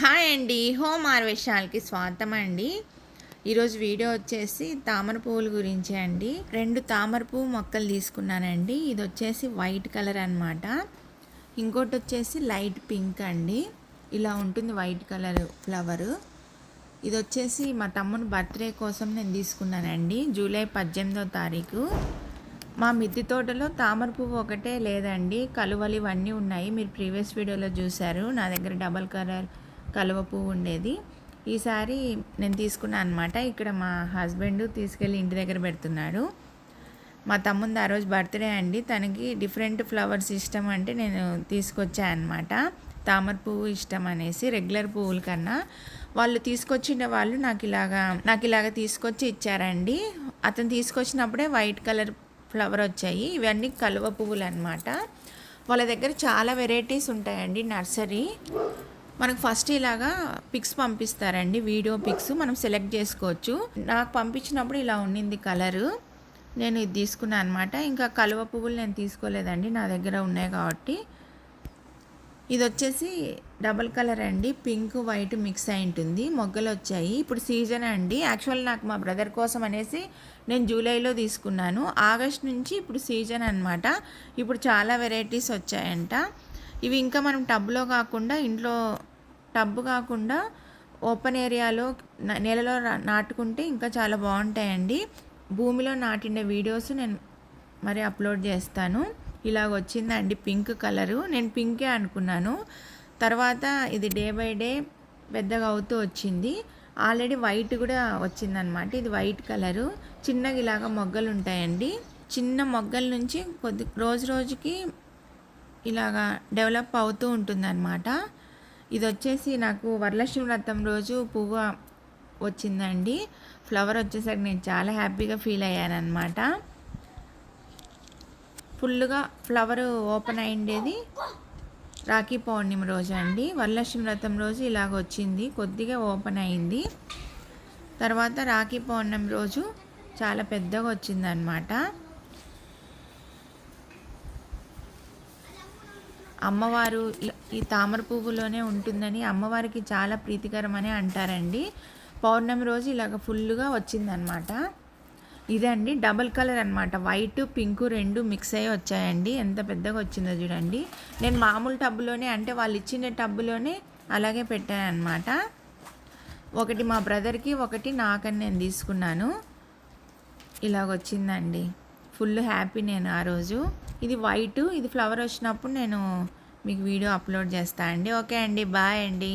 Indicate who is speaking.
Speaker 1: Hi అండి home ఆర్వేషాలకి స్వాగతం అండి ఈరోజు వీడియో వచ్చేసి తామర పువ్వుల గురించి అండి. రెండు తామర పువ్వు మొక్కలు తీసుకున్నానండి. ఇది వచ్చేసి వైట్ కలర్ అనమాట ఇంకోటి వచ్చేసి లైట్ పింక్ అండి. ఇలా ఉంటుంది వైట్ కలర్ ఫ్లవరు. ఇది వచ్చేసి మా తమ్ముని బర్త్డే కోసం నేను తీసుకున్నానండి జూలై పద్దెనిమిదో తారీఖు. మా మిద్ది తోటలో తామర పువ్వు ఒకటే లేదండి కలువలు ఇవన్నీ ఉన్నాయి. మీరు ప్రీవియస్ వీడియోలో చూశారు. నా దగ్గర డబల్ కలర్ కలువ పువ్వు ఉండేది ఈసారి నేను తీసుకున్నాను అనమాట ఇక్కడ మా హస్బెండ్ తీసుకెళ్ళి ఇంటి దగ్గర పెడుతున్నాడు. మా తమ్ముంది ఆ రోజు బర్త్డే అండి. తనకి డిఫరెంట్ ఫ్లవర్స్ ఇష్టం అంటే నేను తీసుకొచ్చా అనమాట తామర పువ్వు ఇష్టం అనేసి రెగ్యులర్ పువ్వుల కన్నా. వాళ్ళు తీసుకొచ్చిన వాళ్ళు నాకు ఇలాగా నాకు ఇలాగ తీసుకొచ్చి ఇచ్చారండి. అతను తీసుకొచ్చినప్పుడే వైట్ కలర్ ఫ్లవర్ వచ్చాయి. ఇవన్నీ కలువ పువ్వులు అనమాట వాళ్ళ దగ్గర చాలా వెరైటీస్ ఉంటాయండి నర్సరీ. మనకు ఫస్ట్ ఇలాగా పిక్స్ పంపిస్తారండి. వీడియో పిక్స్ మనం సెలెక్ట్ చేసుకోవచ్చు. నాకు పంపించినప్పుడు ఇలా ఉండింది కలరు నేను ఇది తీసుకున్నాను అనమాట ఇంకా కలువ పువ్వులు నేను తీసుకోలేదండి. నా దగ్గర ఉన్నాయి కాబట్టి. ఇది వచ్చేసి డబల్ కలర్ అండి. పింక్ వైట్ మిక్స్ అయి ఉంటుంది. మొగ్గలు వచ్చాయి. ఇప్పుడు సీజన్ అండి. యాక్చువల్ నాకు మా బ్రదర్ కోసం అనేసి నేను జూలైలో తీసుకున్నాను. ఆగస్ట్ నుంచి ఇప్పుడు సీజన్ అనమాట ఇప్పుడు చాలా వెరైటీస్ వచ్చాయంట. ఇవి ఇంకా మనం టబ్లో కాకుండా ఇంట్లో టబ్బు కాకుండా ఓపెన్ ఏరియాలో నేలలో నాటుకుంటే ఇంకా చాలా బాగుంటాయండి. భూమిలో నాటిన వీడియోస్ నేను మరి అప్లోడ్ చేస్తాను. ఇలాగ వచ్చిందండి పింక్ కలరు. నేను పింకే అనుకున్నాను. తర్వాత ఇది డే బై డే పెద్దగా అవుతూ వచ్చింది. ఆల్రెడీ వైట్ కూడా వచ్చిందనమాట. ఇది వైట్ కలరు. చిన్నగా ఇలాగ మొగ్గలు ఉంటాయండి చిన్న మొగ్గల నుంచి కొద్ది రోజు రోజుకి ఇలాగా డెవలప్ అవుతూ ఉంటుందన్నమాట ఇది వచ్చేసి నాకు వరలక్ష్మి వ్రతం రోజు పువ్వు వచ్చిందండి. ఫ్లవర్ వచ్చేసరికి నేను చాలా హ్యాపీగా ఫీల్ అయ్యాను అనమాట ఫుల్గా ఫ్లవర్ ఓపెన్ అయిండేది. రాఖీ పౌర్ణమి రోజు అండి. వరలక్ష్మి వ్రతం రోజు ఇలాగ వచ్చింది. కొద్దిగా ఓపెన్ అయింది. తర్వాత రాఖీ పౌర్ణమి రోజు చాలా పెద్దగా వచ్చిందనమాట అమ్మవారు ఈ తామర పువ్వులోనే ఉంటుందని అమ్మవారికి చాలా ప్రీతికరమని అంటారండి. పౌర్ణమి రోజు ఇలాగ ఫుల్గా వచ్చిందనమాట ఇదండి డబుల్ కలర్ అనమాట వైట్ పింక్ రెండు మిక్స్ అయ్యి వచ్చాయండి. ఎంత పెద్దగా వచ్చిందో చూడండి. నేను మామూలు టబ్బులోనే అంటే వాళ్ళు ఇచ్చిన టబ్బులోనే అలాగే పెట్టాను అనమాట ఒకటి మా బ్రదర్కి ఒకటి నాకని నేను తీసుకున్నాను. ఇలాగ వచ్చిందండి. ఫుల్ హ్యాపీ నేను ఆ రోజు. ఇది వైట్ ఇది ఫ్లవర్ వచ్చినప్పుడు నేను మీకు వీడియో అప్లోడ్ చేస్తాను అండి. ఓకే అండి బాయ్ అండి.